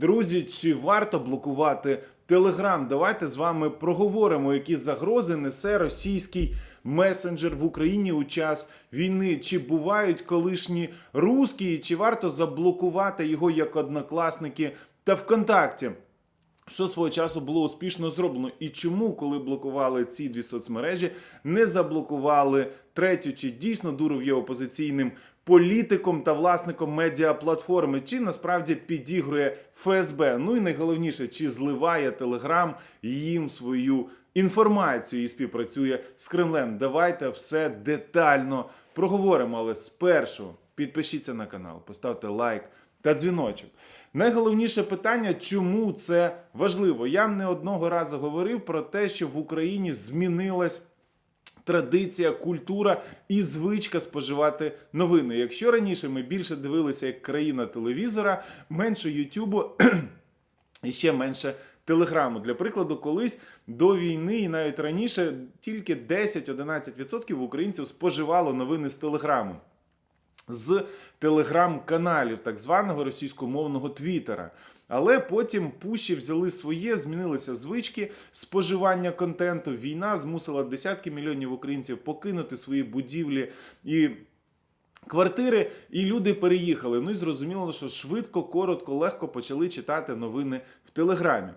Друзі, чи варто блокувати Телеграм? Давайте з вами проговоримо, які загрози несе російський месенджер в Україні у час війни. Чи бувають колишні русські, чи варто заблокувати його як однокласники та ВКонтакті? Що свого часу було успішно зроблено, і чому, коли блокували ці дві соцмережі, не заблокували третю? Чи дійсно Дуров є опозиційним політиком та власником медіаплатформи? Чи насправді підігрує ФСБ? Ну і найголовніше, чи зливає Телеграм їм свою інформацію і співпрацює з Кремлем? Давайте все детально проговоримо. Але спершу підпишіться на канал, поставте лайк та дзвіночок. Найголовніше питання, чому це важливо? Я не одного разу говорив про те, що в Україні змінилась. Традиція, культура і звичка споживати новини. Якщо раніше ми більше дивилися як країна телевізора, менше Ютубу і ще менше телеграму. Для прикладу, колись до війни і навіть раніше тільки 10-11% українців споживало новини з телеграму з телеграм-каналів так званого російськомовного Твіттера. Але потім пуші взяли своє, змінилися звички споживання контенту. Війна змусила десятки мільйонів українців покинути свої будівлі і. Квартири, і люди переїхали. Ну і зрозуміло, що швидко, коротко, легко почали читати новини в Телеграмі.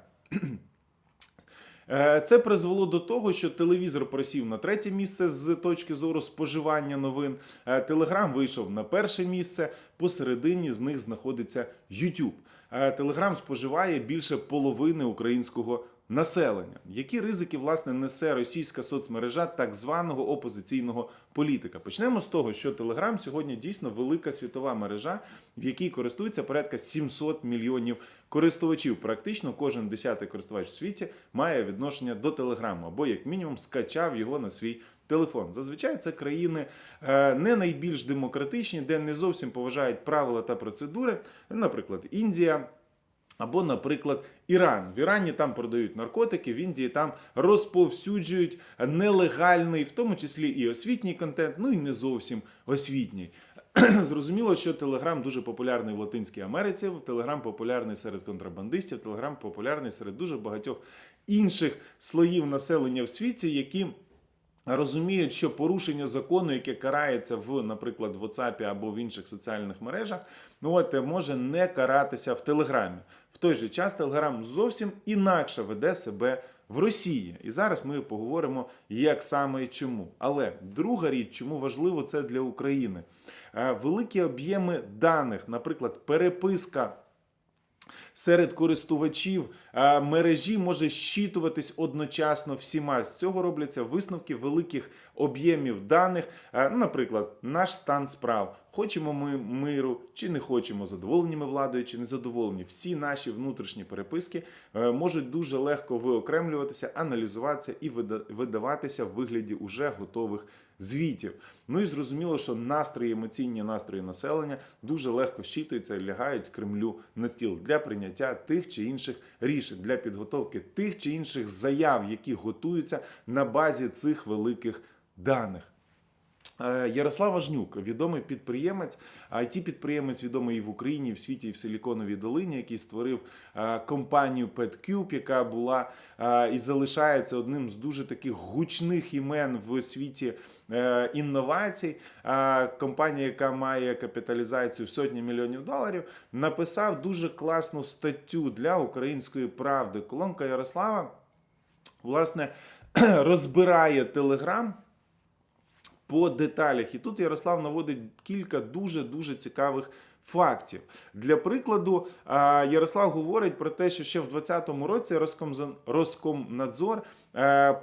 Е, Це призвело до того, що телевізор просів на третє місце з точки зору споживання новин. Е, Телеграм вийшов на перше місце. Посередині в них знаходиться YouTube. Е, Телеграм споживає більше половини українського населення. Які ризики власне несе російська соцмережа так званого опозиційного політика? Почнемо з того, що Телеграм сьогодні дійсно велика світова мережа, в якій користується порядка 700 мільйонів користувачів. Практично кожен десятий користувач в світі має відношення до Телеграму або як мінімум скачав його на свій. Телефон зазвичай це країни е, не найбільш демократичні, де не зовсім поважають правила та процедури, наприклад, Індія. Або, наприклад, Іран. В Ірані там продають наркотики, в Індії там розповсюджують нелегальний, в тому числі і освітній контент, ну і не зовсім освітній. Зрозуміло, що Телеграм дуже популярний в Латинській Америці, Телеграм популярний серед контрабандистів, Телеграм популярний серед дуже багатьох інших слоїв населення в світі, які розуміють, що порушення закону, яке карається в, наприклад, в WhatsApp або в інших соціальних мережах, ну от може не каратися в Телеграмі. В той же час Телеграм зовсім інакше веде себе в Росії. І зараз ми поговоримо, як саме і чому. Але друга річ, чому важливо це для України. Е, Великі об'єми даних, наприклад, переписка серед користувачів е, мережі може щитуватись одночасно всіма. З цього робляться висновки великих об'ємів даних. Е, Наприклад, наш стан справ. Хочемо ми миру чи не хочемо, задоволені ми владою чи не задоволені. Всі наші внутрішні переписки е, можуть дуже легко виокремлюватися, аналізуватися і вида- видаватися в вигляді уже готових звітів. Ну і зрозуміло, що настрої, емоційні настрої населення дуже легко щитуються і лягають Кремлю на стіл для прийняття тих чи інших рішень, для підготовки тих чи інших заяв, які готуються на базі цих великих даних. Е, Ярослав Важнюк, відомий підприємець, it підприємець відомий і в Україні, і в світі, і в Силіконовій долині, який створив е, компанію PetCube, яка була е, і залишається одним з дуже таких гучних імен в світі інновацій. Компанія, яка має капіталізацію в сотні мільйонів доларів, написав дуже класну статтю для української правди. Колонка Ярослава власне розбирає Телеграм по деталях. І тут Ярослав наводить кілька дуже дуже цікавих фактів. Для прикладу, Ярослав говорить про те, що ще в 2020 році Роскомнадзор е,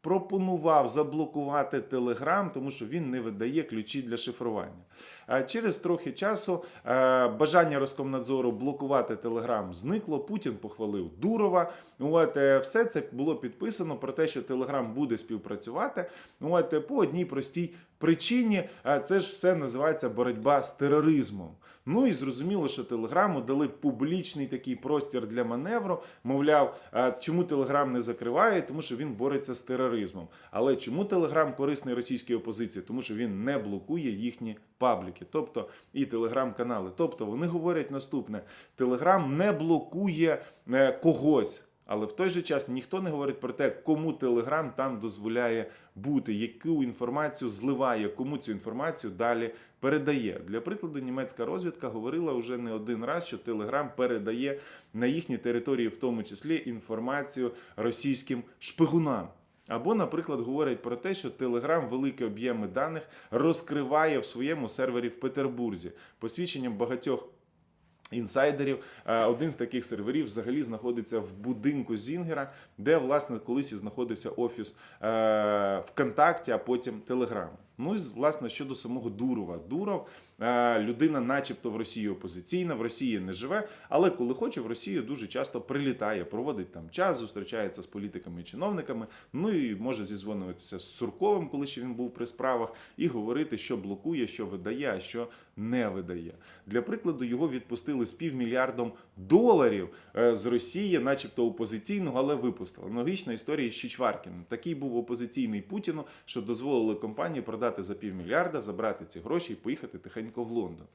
пропонував заблокувати Телеграм, тому що він не видає ключі для шифрування. А через трохи часу е, бажання Роскомнадзору блокувати Телеграм зникло. Путін похвалив Дурова. От е, все це було підписано про те, що Телеграм буде співпрацювати. От е, по одній простій причині е, це ж все називається боротьба з тероризмом. Ну і зрозуміло, що Телеграму дали публічний такий простір для маневру. Мовляв, чому Телеграм не закриває? Тому що він бореться з тероризмом. Але чому Телеграм корисний російській опозиції? Тому що він не блокує їхні пабліки. Пабліки, тобто і телеграм-канали. Тобто вони говорять наступне: Телеграм не блокує е, когось. Але в той же час ніхто не говорить про те, кому Телеграм там дозволяє бути, яку інформацію зливає, кому цю інформацію далі передає. Для прикладу, німецька розвідка говорила вже не один раз, що Телеграм передає на їхній території, в тому числі, інформацію російським шпигунам. Або, наприклад, говорять про те, що Телеграм великі об'єми даних розкриває в своєму сервері в Петербурзі. Посвідченням багатьох інсайдерів. Е, Один з таких серверів взагалі знаходиться в будинку Зінгера, де власне колись і знаходився офіс е, ВКонтакті, а потім Телеграм. Ну і власне щодо самого Дурова. Дуров е, людина, начебто, в Росії опозиційна, в Росії не живе, але коли хоче, в Росію дуже часто прилітає, проводить там час, зустрічається з політиками і чиновниками. Ну і може зізвонюватися з Сурковим, коли ще він був при справах, і говорити, що блокує, що видає, що не видає. Для прикладу, його відпустили з півмільярдом доларів е, з Росії, начебто опозиційного, але випустили. Аналогічна історія з Чичваркіним. Такий був опозиційний Путіну, що дозволили компанії продати за півмільярда, забрати ці гроші і поїхати тихенько в Лондон.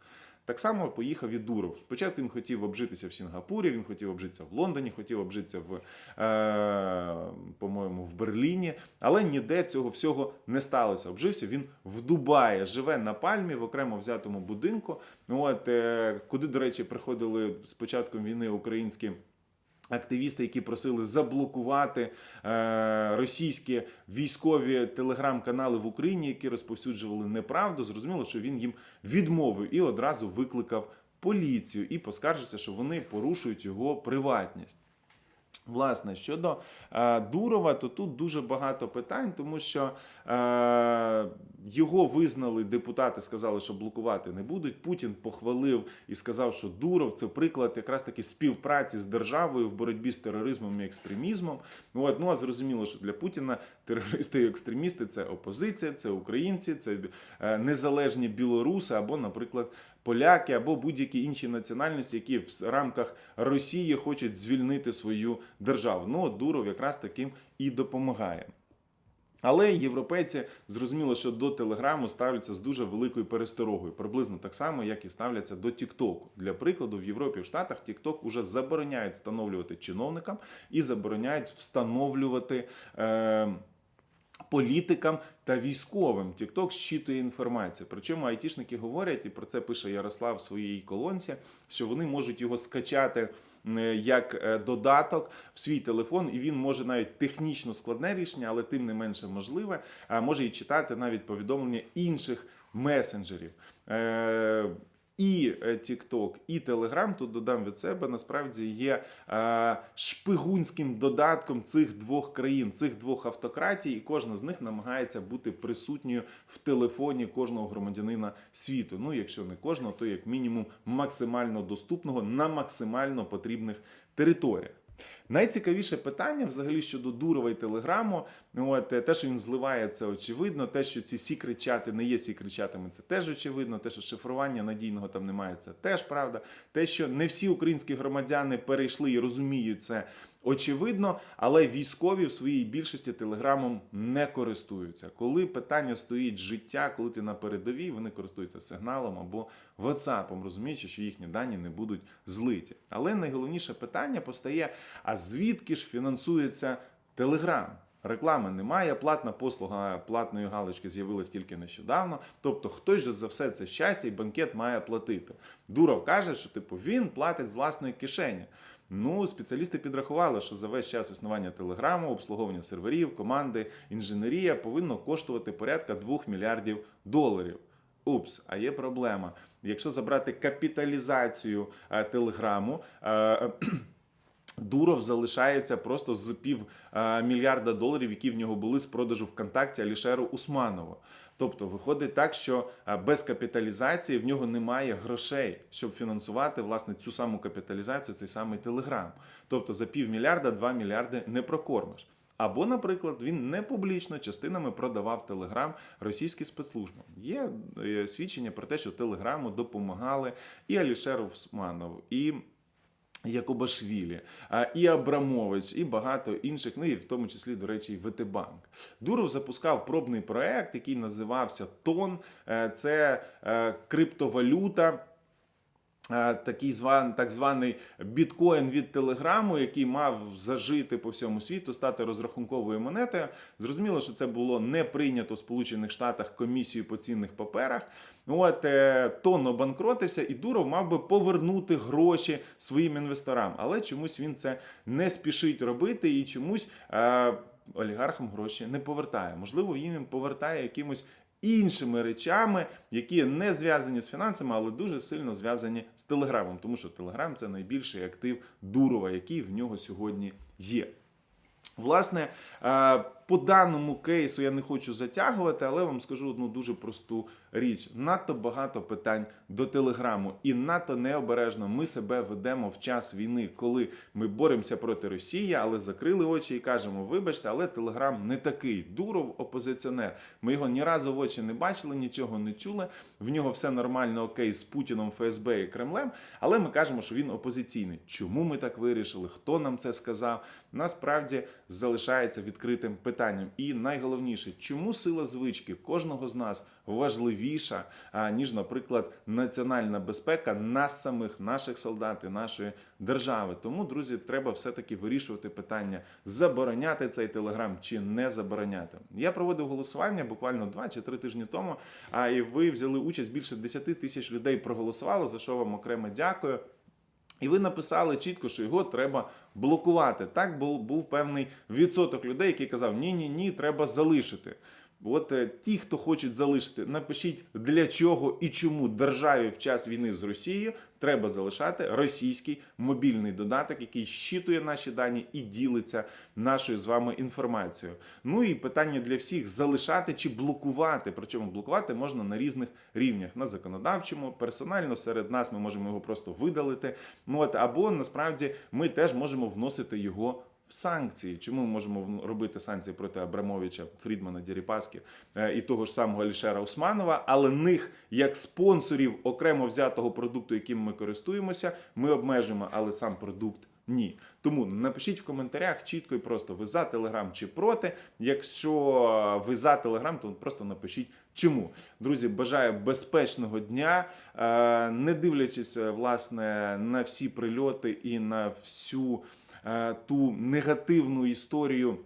Так само поїхав і Дуров. Спочатку він хотів обжитися в Сінгапурі, він хотів обжитися в Лондоні, хотів обжитися в, е, по-моєму, в Берліні, але ніде цього всього не сталося. Обжився він в Дубаї, живе на пальмі в окремо взятому будинку. От, е, куди, до речі, приходили з початком війни українські. Активісти, які просили заблокувати е, російські військові телеграм-канали в Україні, які розповсюджували неправду, зрозуміло, що він їм відмовив і одразу викликав поліцію і поскаржився, що вони порушують його приватність. Власне, щодо е, Дурова, то тут дуже багато питань, тому що е, його визнали депутати, сказали, що блокувати не будуть. Путін похвалив і сказав, що Дуров це приклад якраз таки співпраці з державою в боротьбі з тероризмом і екстремізмом. Ну, от, ну а зрозуміло, що для Путіна терористи і екстремісти це опозиція, це українці, це е, незалежні білоруси або, наприклад, поляки або будь-які інші національності, які в рамках Росії хочуть звільнити свою державу. Ну, Дуров якраз таким і допомагає. Але європейці зрозуміло, що до Телеграму ставляться з дуже великою пересторогою, приблизно так само, як і ставляться до Тіктоку. Для прикладу, в Європі в Штатах Тікток уже забороняють встановлювати чиновникам і забороняють встановлювати. Е- Політикам та військовим TikTok щитує інформацію. Причому айтішники говорять, і про це пише Ярослав в своїй колонці, що вони можуть його скачати е, як е, додаток в свій телефон, і він може навіть технічно складне рішення, але тим не менше можливе, а може і читати навіть повідомлення інших месенджерів. І е, TikTok, і Telegram, тут додам від себе, насправді є е, шпигунським додатком цих двох країн, цих двох автократій, і кожна з них намагається бути присутньою в телефоні кожного громадянина світу. Ну, якщо не кожного, то як мінімум максимально доступного на максимально потрібних територіях. Найцікавіше питання взагалі щодо Дурова і Телеграму. От е, те, що він зливає, це очевидно. Те, що ці сікричати не є сікричатами, це теж очевидно. Те, що шифрування надійного там немає, це теж правда. Те, що не всі українські громадяни перейшли і розуміють це. Очевидно, але військові в своїй більшості телеграмом не користуються. Коли питання стоїть життя, коли ти на передовій, вони користуються сигналом або WhatsApp, розуміючи, що їхні дані не будуть злиті. Але найголовніше питання постає: а звідки ж фінансується Телеграм? Реклами немає, платна послуга платної галочки з'явилась тільки нещодавно. Тобто, хтось же за все це щастя і банкет має платити. Дуров каже, що типу він платить з власної кишені. Ну, спеціалісти підрахували, що за весь час існування телеграму, обслуговування серверів, команди, інженерія повинно коштувати порядка 2 мільярдів доларів. Упс, а є проблема. Якщо забрати капіталізацію е, телеграму. е, Дуров залишається просто з пів е, мільярда доларів, які в нього були з продажу ВКонтакті Алішеру Усманову. Тобто виходить так, що е, без капіталізації в нього немає грошей, щоб фінансувати власне цю саму капіталізацію, цей самий Телеграм. Тобто за півмільярда, 2 мільярди не прокормиш. Або, наприклад, він не публічно частинами продавав Телеграм російські спецслужби. Є е, свідчення про те, що Телеграму допомагали і Алішеру Усманову, і Якобашвілі, і Абрамович, і багато інших, ну і в тому числі, до речі, і ВТБанк. Дуров запускав пробний проект, який називався ТОН. Е, Це е, криптовалюта. Е, Такий зван, так званий біткоін від Телеграму, який мав зажити по всьому світу, стати розрахунковою монетою. Зрозуміло, що це було не прийнято в Сполучених Штатах комісією по цінних паперах. От е, тон обанкротився, і Дуров мав би повернути гроші своїм інвесторам, але чомусь він це не спішить робити і чомусь е, олігархам гроші не повертає. Можливо, їм повертає якимось іншими речами, які не зв'язані з фінансами, але дуже сильно зв'язані з Телеграмом, тому що Телеграм це найбільший актив Дурова, який в нього сьогодні є. Власне, е, по даному кейсу я не хочу затягувати, але вам скажу одну дуже просту річ: надто багато питань до телеграму, і надто необережно ми себе ведемо в час війни, коли ми боремося проти Росії, але закрили очі і кажемо: вибачте, але телеграм не такий. Дуров опозиціонер. Ми його ні разу в очі не бачили, нічого не чули. В нього все нормально, окей, з Путіном, ФСБ і Кремлем. Але ми кажемо, що він опозиційний. Чому ми так вирішили? Хто нам це сказав? Насправді залишається відкритим питанням. І найголовніше, чому сила звички кожного з нас важливіша, ніж, наприклад, національна безпека нас самих, наших солдат і нашої держави. Тому, друзі, треба все-таки вирішувати питання, забороняти цей телеграм чи не забороняти. Я проводив голосування буквально 2 чи 3 тижні тому. А і ви взяли участь більше 10 тисяч людей проголосувало, за що вам окремо дякую. І ви написали чітко, що його треба блокувати. Так був, був певний відсоток людей, який казав: ні, ні, ні, треба залишити. От е, ті, хто хочуть залишити, напишіть для чого і чому державі в час війни з Росією треба залишати російський мобільний додаток, який щитує наші дані і ділиться нашою з вами інформацією. Ну і питання для всіх: залишати чи блокувати. Причому блокувати можна на різних рівнях: на законодавчому, персонально серед нас ми можемо його просто видалити. Ну от або насправді ми теж можемо вносити його санкції. Чому ми можемо робити санкції проти Абрамовича, Фрідмана, Діріпаски е, і того ж самого Алішера Усманова, але них як спонсорів окремо взятого продукту, яким ми користуємося, ми обмежуємо, але сам продукт. Ні, тому напишіть в коментарях чітко і просто ви за Телеграм чи проти. Якщо ви за Телеграм, то просто напишіть чому. Друзі, бажаю безпечного дня, Е, не дивлячись е, власне на всі прильоти і на всю ту негативну історію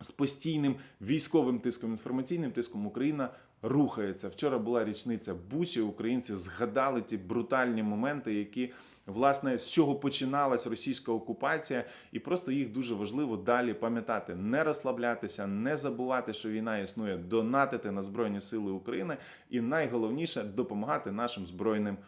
з постійним військовим тиском, інформаційним тиском Україна рухається. Вчора була річниця Бучі. Українці згадали ті брутальні моменти, які власне з чого починалась російська окупація, і просто їх дуже важливо далі пам'ятати, не розслаблятися, не забувати, що війна існує, донатити на збройні сили України, і найголовніше допомагати нашим збройним силам.